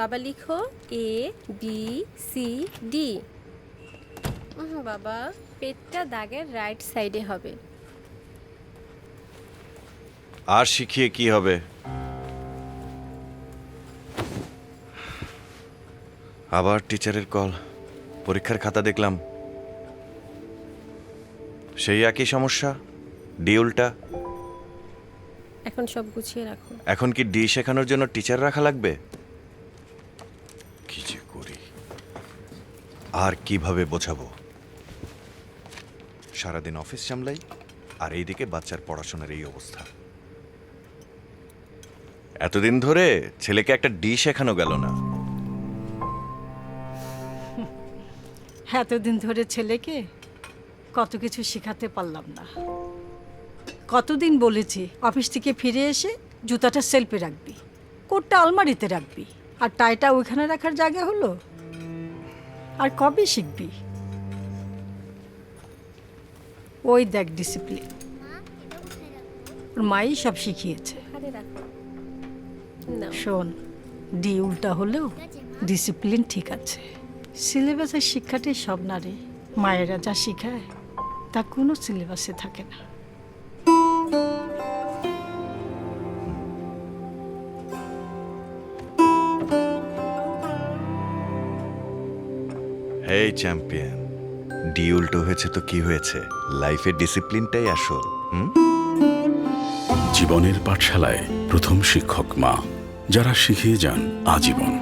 বাবা লিখো A B C D বাবা পেটটা দাগের রাইট সাইডে হবে। আর শিখিয়ে কি হবে? আবার টিচারের কল পরীক্ষার খাতা দেখলাম। সেই একই সমস্যা? ডি উল্টা? এখন সব গুছিয়ে রাখো। এখন কি ডি শেখানোর জন্য টিচার রাখা লাগবে? আর কীভাবে বোঝাবো? সারাদিন অফিস সামলাই আর এইদিকে বাচ্চার পড়াশোনার এই অবস্থা। এতদিন ধরে ছেলেকে একটা ডি শেখানো গেল না। এতদিন ধরে ছেলেকে কত কিছু শেখাতে পারলাম না। কতদিন বলেছি, অফিস থেকে ফিরে এসে জুতাটা সেলফে রাখবি, কোটটা আলমারিতে রাখবি, আর টাইটা ওইখানে রাখার জায়গা হলো? আর কবে শিখবি? ওই দেখ ডিসিপ্লিন ওর মাই সব শিখিয়েছে। না শোন ডি উল্টা হলেও ডিসিপ্লিন ঠিক আছে। সিলেবাসের শিক্ষাটাই সব না রে। মায়েরা যা শিখায় তা কোনো সিলেবাসে থাকে না। হেই চ্যাম্পিয়ন ডি উল্টো হয়েছে তো কি হয়েছে? লাইফের ডিসিপ্লিনটাই আসল, হুম? জীবনের পাঠশালায় প্রথম শিক্ষক মা, যারা শিখিয়ে যান আজীবন।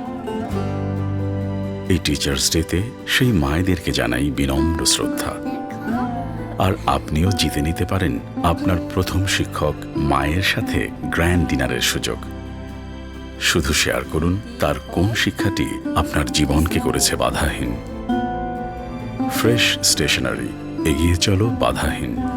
এই টিচার্স ডেতে সেই মায়েদেরকে জানাই বিনম্র শ্রদ্ধা। আর আপনিও জিতে নিতে পারেন আপনার প্রথম শিক্ষক মায়ের সাথে গ্র্যান্ড ডিনারের সুযোগ। শুধু শেয়ার করুন, তার কোন শিক্ষাটি আপনার জীবনকে করেছে বাধাহীন। Fresh stationery. এগিয়ে চলো বাধাহীন।